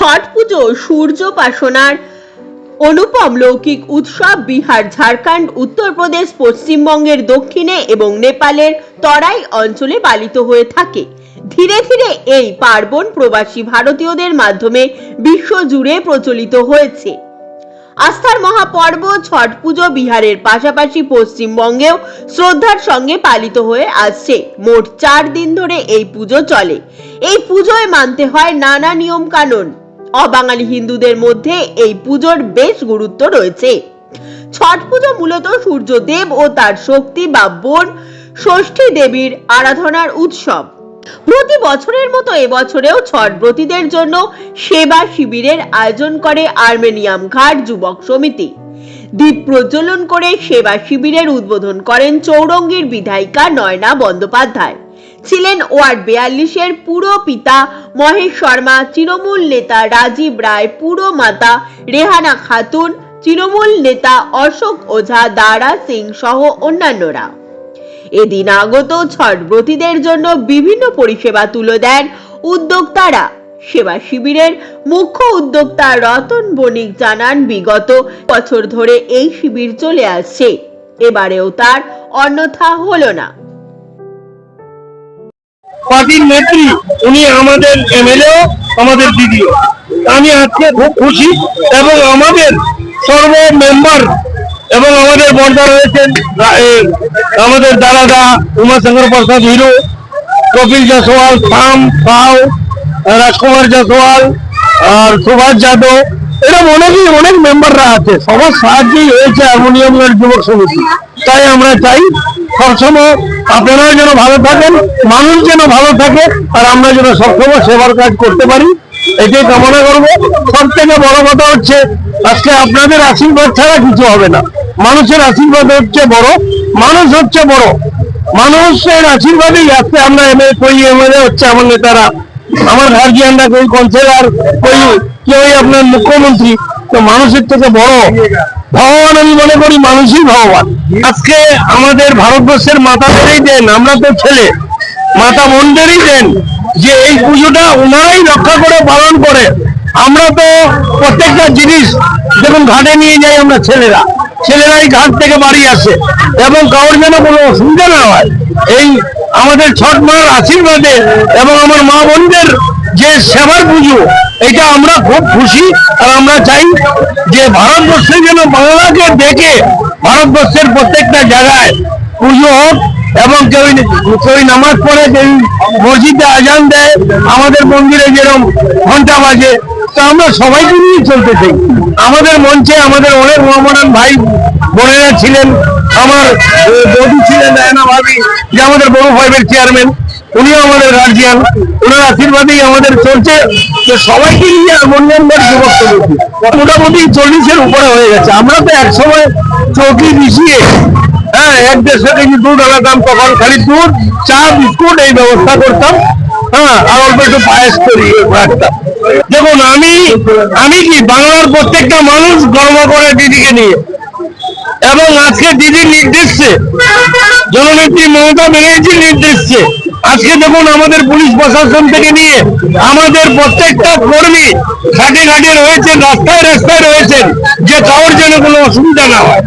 পুজো সূর্যোপাসনার অনুপম লৌকিক উৎসব, বিহার, ঝাড়খণ্ড, উত্তরপ্রদেশ, পশ্চিমবঙ্গের দক্ষিণে এবং নেপালের তরাই অঞ্চলে পালিত হয়ে থাকে। ধীরে ধীরে এই পার্বণ প্রবাসী ভারতীয়দের মাধ্যমে বিশ্বজুড়ে প্রচলিত হয়েছে। আস্থার মহাপর্ব, ছট পুজো বিহারের পাশাপাশি পশ্চিমবঙ্গেও শ্রদ্ধার সঙ্গে পালিত হয়ে আসছে। মোট চার দিন ধরে এই পুজো চলে। এই পুজোয় মানতে হয় নানা নিয়ম কানুন অবাঙালি হিন্দুদের মধ্যে এই পুজোর বেশ গুরুত্ব রয়েছে। ছট পুজো মূলত সূর্যদেব ও তার শক্তি বা বোন, ষষ্ঠী দেবীর আরাধনার উৎসব। প্রতি বছরের মতো এবছরেও ছট ব্রতীদের জন্য সেবা শিবিরের আয়োজন করে আর্মেনিয়াম ঘাট যুবক সমিতি। দ্বীপ প্রজ্বলন করে সেবা শিবিরের উদ্বোধন করেন চৌরঙ্গীর বিধায়িকা নয়না বন্দ্যোপাধ্যায়। ছিলেন ওয়ার্ড বিয়াল্লিশের পুরো পিতা মহেশ শর্মা, তৃণমূল নেতা রাজীব রায়, পুরো মাতা রেহানা খাতুন, তৃণমূল নেতা অশোক ওঝা, দারা সিং সহ অন্যান্যরা। এদিন আগত ছটব্রতীদের জন্য বিভিন্ন পরিষেবা তুলে দেন উদ্যোক্তারা। সেবা শিবিরের মুখ্য উদ্যোক্তা রতন বণিক জানান, বিগত বছর ধরে এই শিবির চলে আসছে। এবারেও তার অন্যথা হলো না। পার্টির নেত্রী, উনি আমাদের এমএলএ আমাদের দিদিও আমি আজকে খুব খুশি এবং আমাদের সর্ব মেম্বার এবং আমাদের বর্দা রয়েছেন আমাদের দাদাদা উমাশঙ্কর প্রসাদ হিরো, কপিল জাসওয়াল থাম পাও, রাজকুমার জাসওয়াল আর সুভাষ যাদব। এরকম অনেকই, অনেক মেম্বাররা আছে। সবার সাহায্যেই হয়েছে হারমোনিয়াম যুবক সমিতি। তাই আমরা চাই, সবসময় আপনারাও যেন ভালো থাকেন, মানুষ যেন ভালো থাকে, আর আমরা যেন সবসময় সেবার কাজ করতে পারি, এটাই কামনা করব। সব থেকে বড় কথা হচ্ছে, আজকে আপনাদের আশীর্বাদ ছাড়া কিছু হবে না। মানুষের আশীর্বাদ হচ্ছে বড়, মানুষ হচ্ছে বড়। মানুষের আশীর্বাদেই আজকে আমরা এমএলএ কই এমএলএ হচ্ছে আমার নেতারা। আমার গার্জিয়ানরা কই কাউন্সিলর কই কেউ আপনার মুখ্যমন্ত্রী। তো মানুষের থেকে বড়। ভগবান, আমি মনে করি মানুষই ভগবান। আজকে আমাদের ভারতবর্ষের মাতা মাতাদেরই দেন, আমরা তো ছেলে। মাতা বোনদেরই দেন যে এই পুজোটা ওনারাই রক্ষা করে, পালন করে। আমরা তো প্রত্যেকটা জিনিস যখন ঘাটে নিয়ে যাই আমরা ছেলেরা। ছেলেরাই ঘাট থেকে বাড়ি আসে। এবং কারোর যেন কোনো অসুবিধা না হয়। এই আমাদের ছট মার আশীর্বাদে এবং আমার মা বোনদের যে সেবার পুজো, এটা আমরা খুব খুশি। আর আমরা চাই যে ভারতবর্ষে যেন বাংলাকে দেখে ভারতবর্ষের প্রত্যেকটা জায়গায় পুজো হোক এবং কেউ কেউ নামাজ পড়ে, কেউ মসজিদে আজান দেয়, আমাদের মন্দিরে যেরকম ঘণ্টা বাজে, তা আমরা সবাইকে নিয়ে চলতে চাই। আমাদের মঞ্চে আমাদের অনেক মহামারান ভাই বোনেরা ছিলেন, আমার বৌদি ছিলেন ভাবি আমাদের বড় ফাইভের চেয়ারম্যান উনিও আমাদের গার্জিয়ান ওনার আশীর্বাদেই আমাদের চলছে। যে সবাইকে নিয়ে মন্দির যুবক সমিতি মোটামুটি চল্লিশের উপরে হয়ে গেছে। আমরা তো এক সময় চৌকি মিশিয়ে হ্যাঁ এক দেড়শো কেজি দুধ আনাতাম তখন খালি দুধ, চা, বিস্কুট এই ব্যবস্থা করতাম। হ্যাঁ আর অল্প একটু পায়েস করি রাখতাম। দেখুন, আমি আমি কি বাংলার প্রত্যেকটা মানুষ গর্ব করে দিদিকে নিয়ে? এবং আজকে দিদির নির্দেশে, জননেত্রী মমতা ব্যানার্জির নির্দেশে আজকে দেখুন আমাদের পুলিশ প্রশাসন থেকে নিয়ে আমাদের প্রত্যেকটা কর্মী ঘাটে ঘাটে রয়েছেন, রাস্তায় রাস্তায় রয়েছেন, যে কারোর যেন কোনো অসুবিধা না হয়।